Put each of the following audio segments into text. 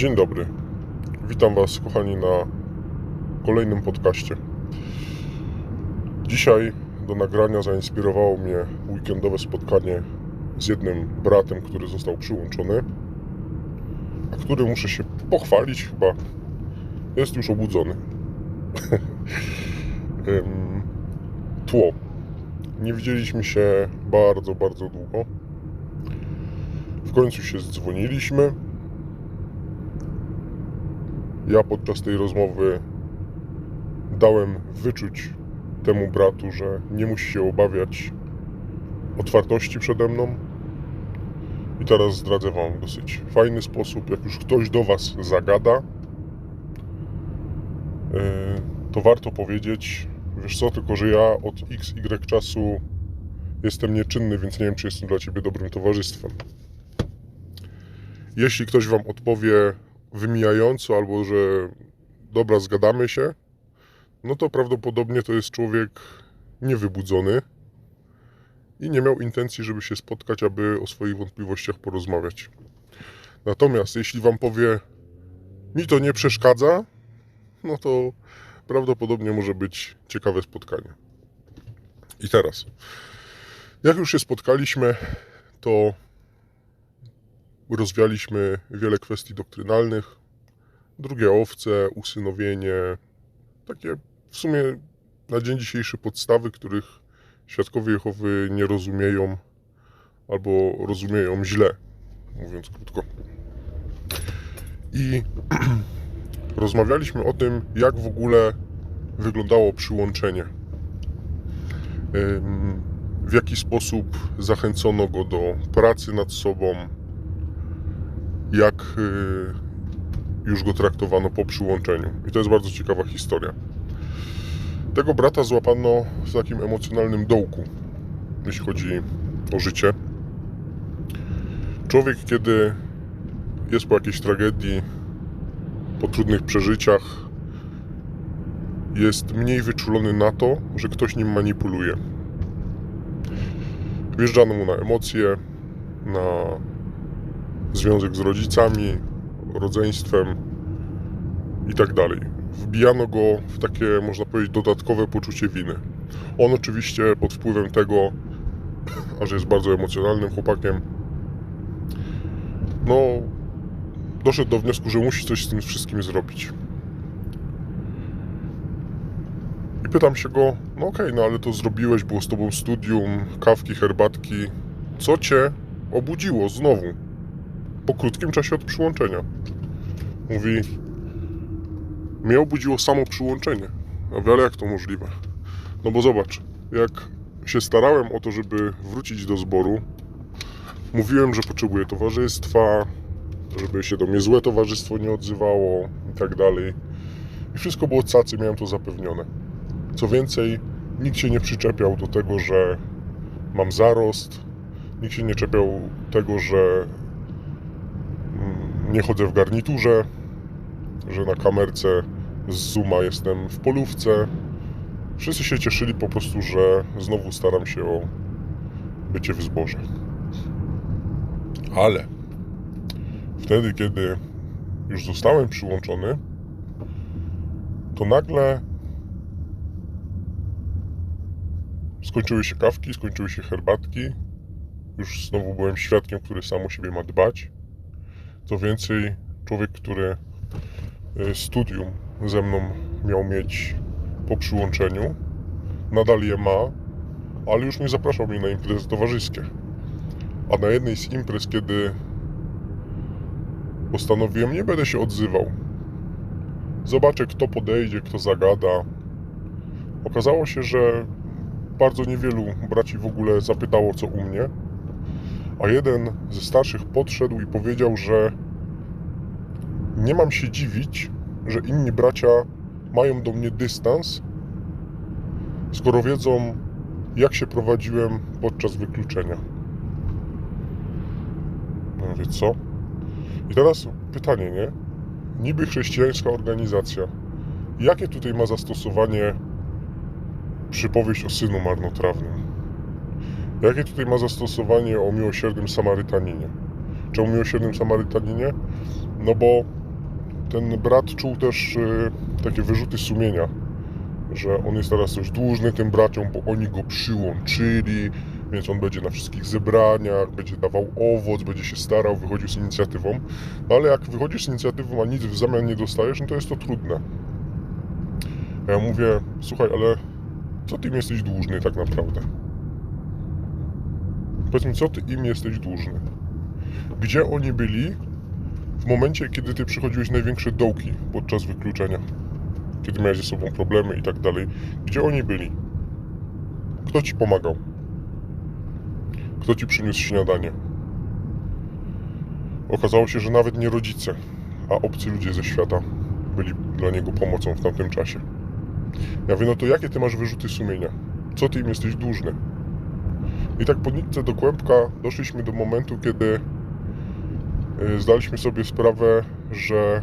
Dzień dobry. Witam Was, kochani, na kolejnym podcaście. Dzisiaj do nagrania zainspirowało mnie weekendowe spotkanie z jednym bratem, który został przyłączony, a który muszę się pochwalić, chyba jest już obudzony. Tło. Nie widzieliśmy się bardzo, bardzo długo. W końcu się zdzwoniliśmy. Ja podczas tej rozmowy dałem wyczuć temu bratu, że nie musi się obawiać otwartości przede mną. I teraz zdradzę Wam w dosyć fajny sposób. Jak już ktoś do Was zagada, yy, to warto powiedzieć, wiesz co, tylko że ja od XY czasu jestem nieczynny, więc nie wiem, czy jestem dla Ciebie dobrym towarzystwem. Jeśli ktoś Wam odpowie wymijająco albo że dobra, zgadamy się, no to prawdopodobnie to jest człowiek niewybudzony i nie miał intencji, żeby się spotkać, aby o swoich wątpliwościach porozmawiać. Natomiast jeśli Wam powie, mi to nie przeszkadza, no to prawdopodobnie może być ciekawe spotkanie. I teraz, jak już się spotkaliśmy, to rozwialiśmy wiele kwestii doktrynalnych, drugie owce, usynowienie, takie w sumie na dzień dzisiejszy podstawy, których świadkowie Jehowy nie rozumieją albo rozumieją źle, mówiąc krótko. I rozmawialiśmy o tym, jak w ogóle wyglądało przyłączenie. W jaki sposób zachęcono go do pracy nad sobą, jak y, już go traktowano po przyłączeniu. I to jest bardzo ciekawa historia. Tego brata złapano w takim emocjonalnym dołku, jeśli chodzi o życie. Człowiek, kiedy jest po jakiejś tragedii, po trudnych przeżyciach, jest mniej wyczulony na to, że ktoś nim manipuluje. Wjeżdżano mu na emocje, na związek z rodzicami, rodzeństwem i tak dalej. Wbijano go w takie, można powiedzieć, dodatkowe poczucie winy. On oczywiście pod wpływem tego, a że jest bardzo emocjonalnym chłopakiem, no doszedł do wniosku, że musi coś z tym wszystkim zrobić. I pytam się go, no okej, no ale to zrobiłeś, było z tobą studium, kawki, herbatki. Co cię obudziło znowu? Po krótkim czasie od przyłączenia. Mówi, mnie obudziło samo przyłączenie. A mówię, ale jak to możliwe? No bo zobacz, jak się starałem o to, żeby wrócić do zboru, mówiłem, że potrzebuję towarzystwa, żeby się do mnie złe towarzystwo nie odzywało i tak dalej. I wszystko było cacy, miałem to zapewnione. Co więcej, nikt się nie przyczepiał do tego, że mam zarost, nikt się nie czepiał tego, że nie chodzę w garniturze, że na kamerce z Zooma jestem w polówce. Wszyscy się cieszyli po prostu, że znowu staram się o bycie w zborze. Ale wtedy, kiedy już zostałem przyłączony, to nagle skończyły się kawki, skończyły się herbatki. Już znowu byłem świadkiem, który sam o siebie ma dbać. Co więcej, człowiek, który y, studium ze mną miał mieć po przyłączeniu, nadal je ma, ale już nie zapraszał mnie na imprezy towarzyskie. A na jednej z imprez, kiedy postanowiłem, nie będę się odzywał. Zobaczę, kto podejdzie, kto zagada. Okazało się, że bardzo niewielu braci w ogóle zapytało, co u mnie a jeden ze starszych podszedł i powiedział, że nie mam się dziwić, że inni bracia mają do mnie dystans, skoro wiedzą, jak się prowadziłem podczas wykluczenia. No mówię, co? I teraz pytanie, nie? Niby chrześcijańska organizacja. Jakie tutaj ma zastosowanie przypowieść o synu marnotrawnym? Jakie tutaj ma zastosowanie o miłosiernym Samarytaninie? Czemu miłosiernym Samarytaninie? No bo ten brat czuł też y, takie wyrzuty sumienia, że on jest teraz coś dłużny tym braciom, bo oni go przyłączyli, więc on będzie na wszystkich zebraniach, będzie dawał owoc, będzie się starał, wychodził z inicjatywą. No ale jak wychodzisz z inicjatywą, a nic w zamian nie dostajesz, no to jest to trudne. Ja mówię, słuchaj, ale co ty im jesteś dłużny tak naprawdę? Powiedz mi, co ty im jesteś dłużny? Gdzie oni byli w momencie, kiedy ty przychodziłeś największe dołki podczas wykluczenia? Kiedy miałeś ze sobą problemy i tak dalej. Gdzie oni byli? Kto ci pomagał? Kto ci przyniósł śniadanie? Okazało się, że nawet nie rodzice, a obcy ludzie ze świata byli dla niego pomocą w tamtym czasie. Ja mówię, no to jakie ty masz wyrzuty sumienia? Co ty im jesteś dłużny? I tak po nitce do kłębka doszliśmy do momentu, kiedy y, zdaliśmy sobie sprawę, że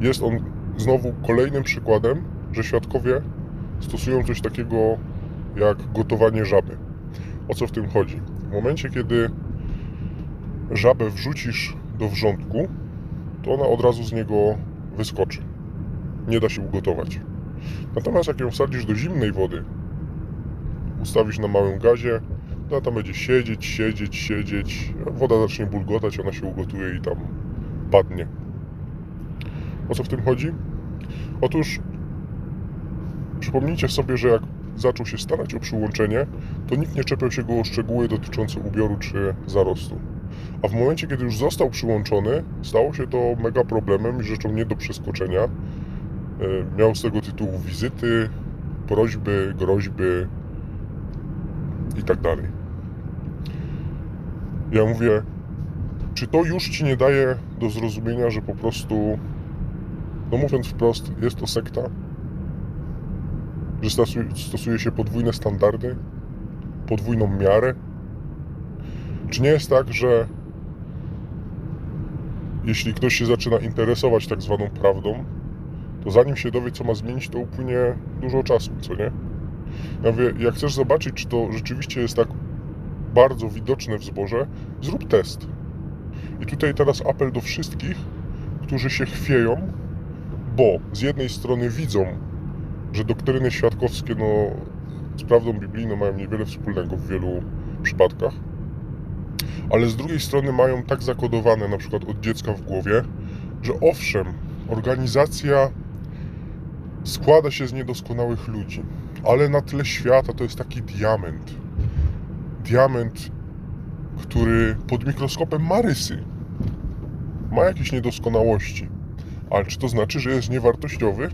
jest on znowu kolejnym przykładem, że świadkowie stosują coś takiego jak gotowanie żaby. O co w tym chodzi? W momencie, kiedy żabę wrzucisz do wrzątku, to ona od razu z niego wyskoczy. Nie da się ugotować. Natomiast jak ją wsadzisz do zimnej wody, ustawisz na małym gazie, to ona tam będzie siedzieć, siedzieć, siedzieć. Woda zacznie bulgotać, ona się ugotuje i tam padnie. O co w tym chodzi? Otóż przypomnijcie sobie, że jak zaczął się starać o przyłączenie, to nikt nie czepiał się go o szczegóły dotyczące ubioru czy zarostu. A w momencie, kiedy już został przyłączony, stało się to mega problemem i rzeczą nie do przeskoczenia. E, Miał z tego tytułu wizyty, prośby, groźby i tak dalej. Ja mówię, czy to już ci nie daje do zrozumienia, że po prostu, no mówiąc wprost, jest to sekta? Że stosuje, się podwójne standardy, podwójną miarę? Czy nie jest tak, że jeśli ktoś się zaczyna interesować tak zwaną prawdą, to zanim się dowie, co ma zmienić, to upłynie dużo czasu, co nie? Ja mówię, jak chcesz zobaczyć, czy to rzeczywiście jest tak bardzo widoczne w zborze, zrób test. I tutaj teraz apel do wszystkich, którzy się chwieją, bo z jednej strony widzą, że doktryny świadkowskie no, z prawdą biblijną mają niewiele wspólnego w wielu przypadkach, ale z drugiej strony mają tak zakodowane na przykład od dziecka w głowie, że owszem, organizacja składa się z niedoskonałych ludzi, ale na tle świata to jest taki diament. Diament, który pod mikroskopem ma rysy, ma jakieś niedoskonałości. Ale czy to znaczy, że jest niewartościowy?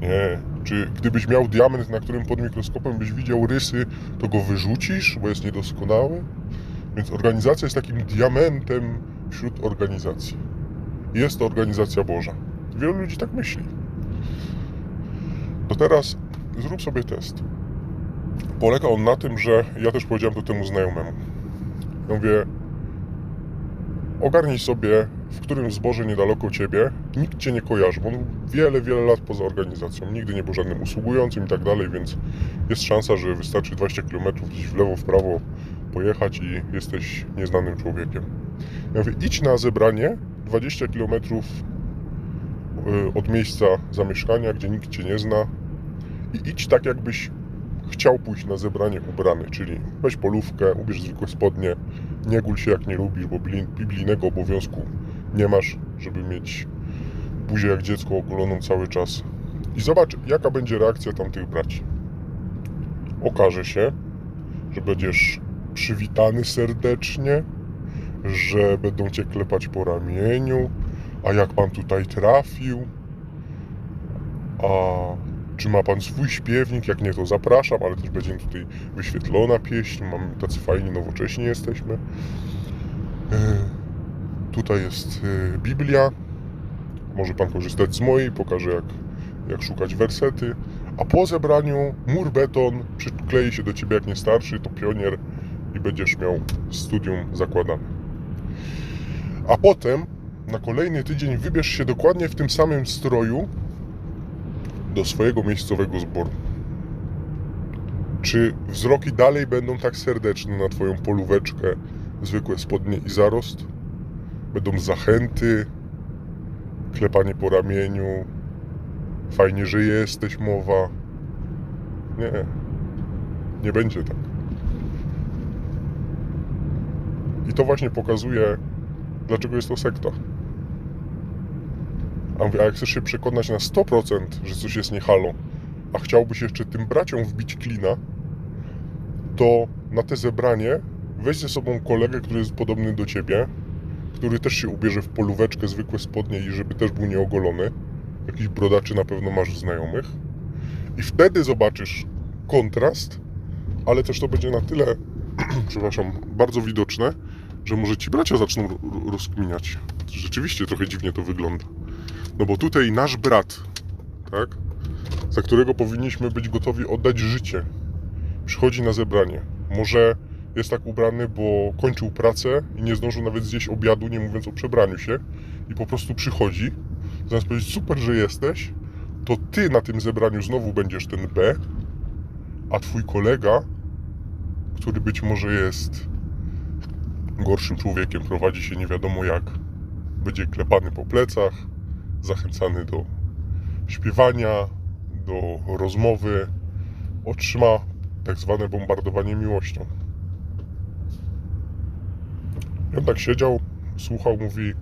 Nie. Czy gdybyś miał diament, na którym pod mikroskopem byś widział rysy, to go wyrzucisz, bo jest niedoskonały? Więc organizacja jest takim diamentem wśród organizacji. Jest to organizacja Boża. Wielu ludzi tak myśli. To teraz zrób sobie test. Polega on na tym, że ja też powiedziałem to temu znajomemu. Ja mówię, ogarnij sobie, w którym zborze niedaleko ciebie nikt cię nie kojarzy, bo on wiele, wiele lat poza organizacją. Nigdy nie był żadnym usługującym i tak dalej, więc jest szansa, że wystarczy 20 km gdzieś w lewo, w prawo pojechać i jesteś nieznanym człowiekiem. Ja mówię, idź na zebranie 20 km od miejsca zamieszkania, gdzie nikt cię nie zna i idź tak, jakbyś chciał pójść na zebranie ubrany, czyli weź polówkę, ubierz zwykłe spodnie, nie gul się jak nie lubisz, bo bibli- biblijnego obowiązku nie masz, żeby mieć buzię jak dziecko oguloną cały czas. I zobacz, jaka będzie reakcja tamtych braci. Okaże się, że będziesz przywitany serdecznie, że będą cię klepać po ramieniu, a jak pan tutaj trafił, a czy ma pan swój śpiewnik? Jak nie, to zapraszam, ale też będzie tutaj wyświetlona pieśń. Mamy tacy fajni, nowocześni jesteśmy. E, Tutaj jest e, Biblia. Może pan korzystać z mojej, pokażę jak, jak szukać wersety. A po zebraniu mur beton przyklei się do ciebie jak nie starszy, to pionier i będziesz miał studium zakładane. A potem na kolejny tydzień wybierz się dokładnie w tym samym stroju do swojego miejscowego zboru. Czy wzroki dalej będą tak serdeczne na Twoją polóweczkę, zwykłe spodnie i zarost. Będą zachęty, klepanie po ramieniu, fajnie, że jesteś mowa. Nie, nie będzie tak. I to właśnie pokazuje, dlaczego jest to sekta. A mówię, a jak chcesz się przekonać na 100%, że coś jest nie halo, a chciałbyś jeszcze tym braciom wbić klina, to na te zebranie weź ze sobą kolegę, który jest podobny do ciebie, który też się ubierze w polóweczkę, zwykłe spodnie i żeby też był nieogolony. Jakiś brodaczy na pewno masz znajomych. I wtedy zobaczysz kontrast, ale też to będzie na tyle, przepraszam, bardzo widoczne, że może ci bracia zaczną ro- ro- rozkminiać. Rzeczywiście trochę dziwnie to wygląda. No bo tutaj nasz brat, tak, za którego powinniśmy być gotowi oddać życie, przychodzi na zebranie. Może jest tak ubrany, bo kończył pracę i nie zdążył nawet zjeść obiadu, nie mówiąc o przebraniu się, i po prostu przychodzi. Zamiast powiedzieć, super, że jesteś, to ty na tym zebraniu znowu będziesz ten B, a twój kolega, który być może jest gorszym człowiekiem, prowadzi się nie wiadomo jak, będzie klepany po plecach, zachęcany do śpiewania, do rozmowy, otrzyma tak zwane bombardowanie miłością. I on tak siedział, słuchał, mówi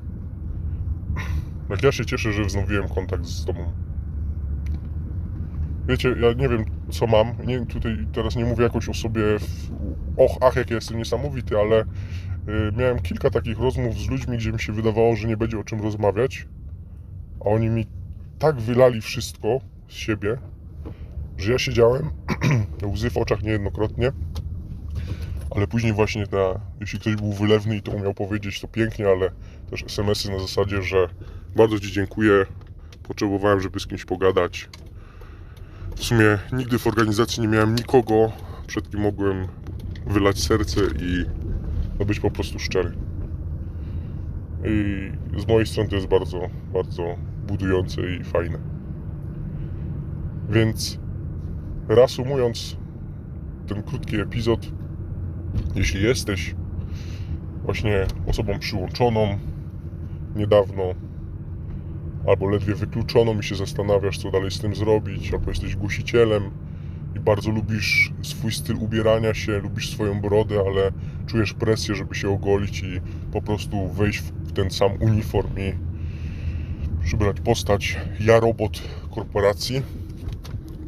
jak ja się cieszę, że wznowiłem kontakt z tobą. Wiecie, ja nie wiem co mam, nie, tutaj teraz nie mówię jakoś o sobie w, och, ach, jak ja jestem niesamowity, ale y, miałem kilka takich rozmów z ludźmi, gdzie mi się wydawało, że nie będzie o czym rozmawiać, a oni mi tak wylali wszystko z siebie, że ja siedziałem, łzy w oczach niejednokrotnie, ale później właśnie ta, jeśli ktoś był wylewny i to umiał powiedzieć, to pięknie, ale też SMS-y na zasadzie, że bardzo Ci dziękuję, potrzebowałem, żeby z kimś pogadać. W sumie nigdy w organizacji nie miałem nikogo, przed kim mogłem wylać serce i no, być po prostu szczery. I z mojej strony to jest bardzo, bardzo budujące i fajne. Więc reasumując ten krótki epizod, jeśli jesteś właśnie osobą przyłączoną niedawno, albo ledwie wykluczoną i się zastanawiasz, co dalej z tym zrobić, albo jesteś głosicielem i bardzo lubisz swój styl ubierania się, lubisz swoją brodę, ale czujesz presję, żeby się ogolić i po prostu wejść w ten sam uniform i przybrać postać ja robot korporacji,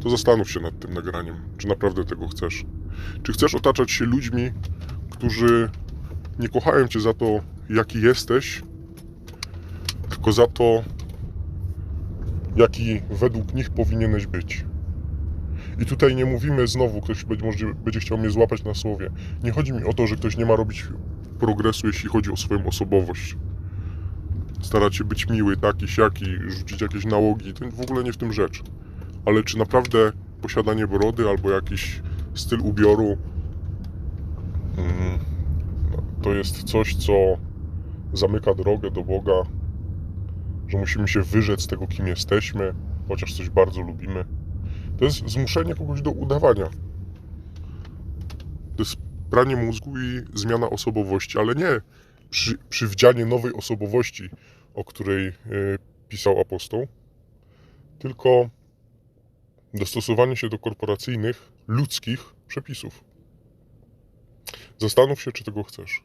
to zastanów się nad tym nagraniem, czy naprawdę tego chcesz. Czy chcesz otaczać się ludźmi, którzy nie kochają cię za to, jaki jesteś, tylko za to, jaki według nich powinieneś być. I tutaj nie mówimy znowu, ktoś być może będzie chciał mnie złapać na słowie. Nie chodzi mi o to, że ktoś nie ma robić progresu, jeśli chodzi o swoją osobowość. Starać się być miły, taki, siaki, rzucić jakieś nałogi, to w ogóle nie w tym rzecz. Ale czy naprawdę posiadanie brody albo jakiś styl ubioru mm, to jest coś, co zamyka drogę do Boga, że musimy się wyrzec tego, kim jesteśmy, chociaż coś bardzo lubimy. To jest zmuszenie kogoś do udawania. To jest pranie mózgu i zmiana osobowości, ale nie przy, przywdzianie nowej osobowości, o której y, pisał apostoł, tylko dostosowanie się do korporacyjnych, ludzkich przepisów. Zastanów się, czy tego chcesz.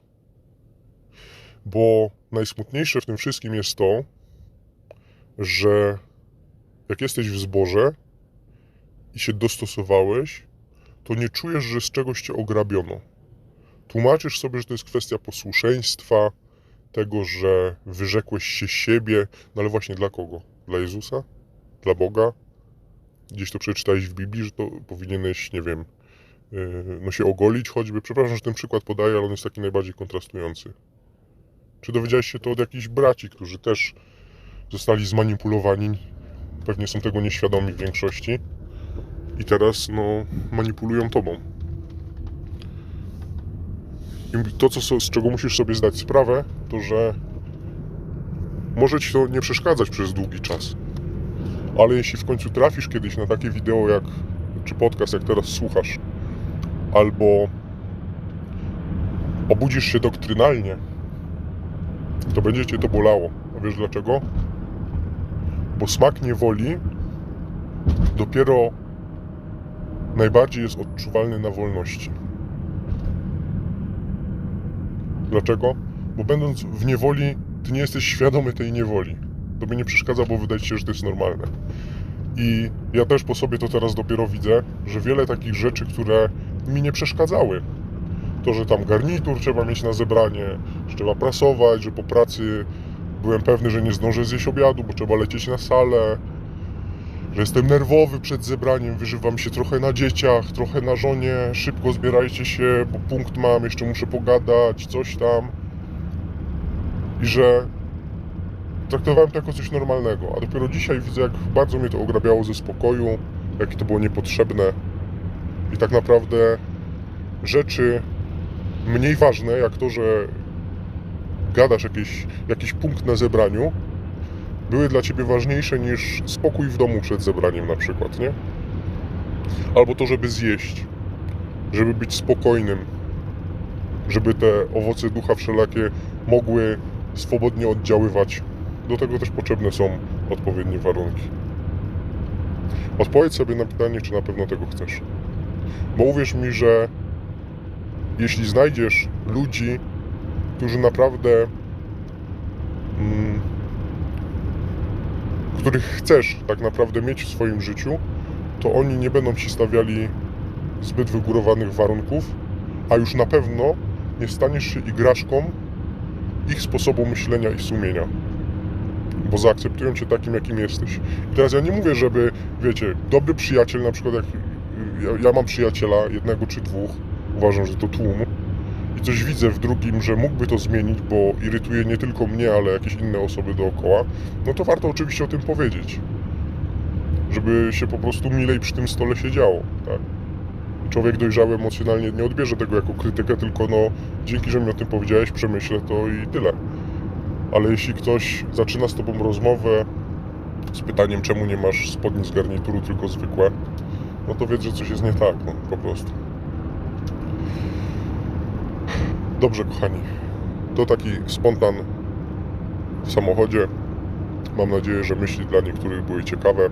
Bo najsmutniejsze w tym wszystkim jest to, że jak jesteś w zborze i się dostosowałeś, to nie czujesz, że z czegoś cię ograbiono. Tłumaczysz sobie, że to jest kwestia posłuszeństwa, tego, że wyrzekłeś się siebie, no ale właśnie dla kogo? Dla Jezusa? Dla Boga? Gdzieś to przeczytałeś w Biblii, że to powinieneś, nie wiem, yy, no się ogolić choćby. Przepraszam, że ten przykład podaję, ale on jest taki najbardziej kontrastujący. Czy dowiedziałeś się to od jakichś braci, którzy też zostali zmanipulowani? Pewnie są tego nieświadomi w większości. I teraz, no, manipulują tobą. To, co, z czego musisz sobie zdać sprawę, to że może ci to nie przeszkadzać przez długi czas. Ale jeśli w końcu trafisz kiedyś na takie wideo jak, czy podcast, jak teraz słuchasz, albo obudzisz się doktrynalnie, to będzie cię to bolało. A wiesz dlaczego? Bo smak niewoli dopiero najbardziej jest odczuwalny na wolności. Dlaczego? Bo będąc w niewoli, ty nie jesteś świadomy tej niewoli. Tobie nie przeszkadza, bo wydaje ci się, że to jest normalne. I ja też po sobie to teraz dopiero widzę, że wiele takich rzeczy, które mi nie przeszkadzały, to, że tam garnitur trzeba mieć na zebranie, że trzeba prasować, że po pracy byłem pewny, że nie zdążę zjeść obiadu, bo trzeba lecieć na salę, że jestem nerwowy przed zebraniem, wyżywam się trochę na dzieciach, trochę na żonie, szybko zbierajcie się, bo punkt mam, jeszcze muszę pogadać, coś tam. I że traktowałem to jako coś normalnego, a dopiero dzisiaj widzę, jak bardzo mnie to ograbiało ze spokoju, jakie to było niepotrzebne i tak naprawdę rzeczy mniej ważne, jak to, że gadasz jakiś, jakiś punkt na zebraniu, były dla ciebie ważniejsze niż spokój w domu przed zebraniem na przykład, nie? Albo to, żeby zjeść, żeby być spokojnym, żeby te owoce ducha wszelakie mogły swobodnie oddziaływać. Do tego też potrzebne są odpowiednie warunki. Odpowiedz sobie na pytanie, czy na pewno tego chcesz. Bo uwierz mi, że jeśli znajdziesz ludzi, którzy naprawdę których chcesz tak naprawdę mieć w swoim życiu, to oni nie będą ci stawiali zbyt wygórowanych warunków, a już na pewno nie staniesz się igraszką ich sposobu myślenia i sumienia. Bo zaakceptują cię takim, jakim jesteś. I teraz ja nie mówię, żeby, wiecie, dobry przyjaciel, na przykład jak ja, ja mam przyjaciela, jednego czy dwóch, uważam, że to tłum, coś widzę w drugim, że mógłby to zmienić, bo irytuje nie tylko mnie, ale jakieś inne osoby dookoła, no to warto oczywiście o tym powiedzieć. Żeby się po prostu milej przy tym stole siedziało, tak? Człowiek dojrzały emocjonalnie nie odbierze tego jako krytykę, tylko no dzięki, że mi o tym powiedziałeś, przemyślę to i tyle. Ale jeśli ktoś zaczyna z tobą rozmowę z pytaniem, czemu nie masz spodni z garnituru, tylko zwykłe, no to wiedz, że coś jest nie tak, no po prostu. Dobrze, kochani. To taki spontan w samochodzie. Mam nadzieję, że myśli dla niektórych były ciekawe.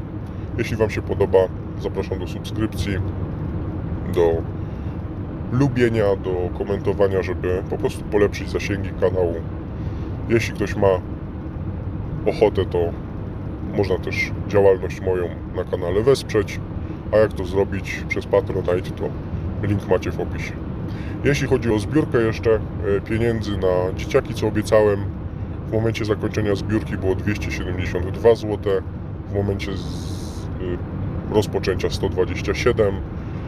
Jeśli Wam się podoba, zapraszam do subskrypcji, do lubienia, do komentowania, żeby po prostu polepszyć zasięgi kanału. Jeśli ktoś ma ochotę, to można też działalność moją na kanale wesprzeć. A jak to zrobić przez Patronite, to link macie w opisie. Jeśli chodzi o zbiórkę jeszcze e, pieniędzy na dzieciaki, co obiecałem, w momencie zakończenia zbiórki było 272 zł, w momencie y, rozpoczęcia 127,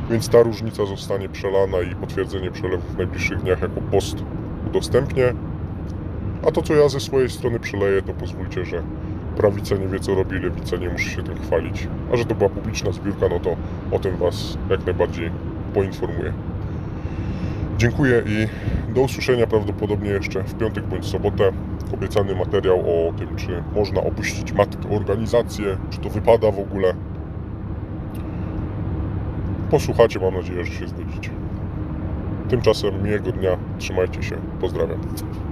więc ta różnica zostanie przelana i potwierdzenie przelewu w najbliższych dniach jako post udostępnię. A to, co ja ze swojej strony przeleję, to pozwólcie, że prawica nie wie, co robi, lewica nie musi się tym chwalić. A że to była publiczna zbiórka, no to o tym Was jak najbardziej poinformuję. Dziękuję i do usłyszenia prawdopodobnie jeszcze w piątek bądź sobotę. Obiecany materiał o tym, czy można opuścić matkę organizację, czy to wypada w ogóle. Posłuchacie, mam nadzieję, że się zgodzicie. Tymczasem miłego dnia, trzymajcie się, pozdrawiam.